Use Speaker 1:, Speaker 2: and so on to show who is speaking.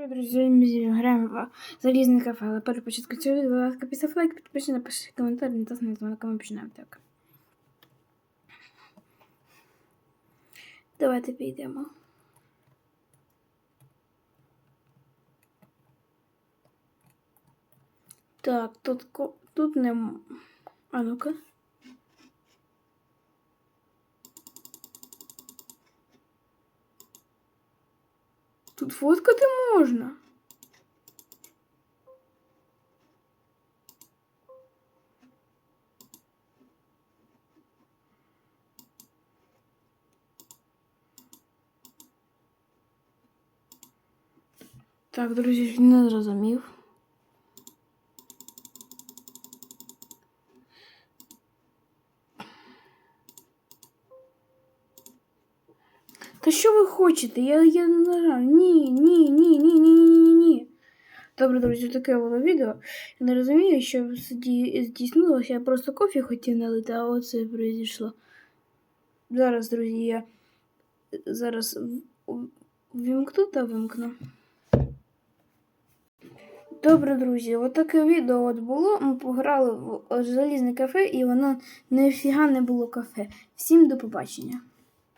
Speaker 1: Привіт, друзі, ми граємо в залізне кафе, але перед початку цього відео, будь ласка, постав лайк, підпишись, напиши коментар, не тасни на дзвоник, ми починаємо так. Давайте підемо. Так, тут, тут не... м- А ну-ка. Тут фоткати можна. Так, друзі, не зрозумів. Та що ви хочете? Я, я не нажав. Ні, ні, ні, ні, ні, ні, ні, ні. Добре, друзі, таке було відео. Я не розумію, що здійснилося. Я просто кофі хотів налити, а оце прийшло. Зараз, друзі, я зараз в- в- вімкну та вимкну. Добре, друзі, отаке відео от було. Ми пограли в залізне кафе, і воно ніфіга не було кафе. Всім до побачення.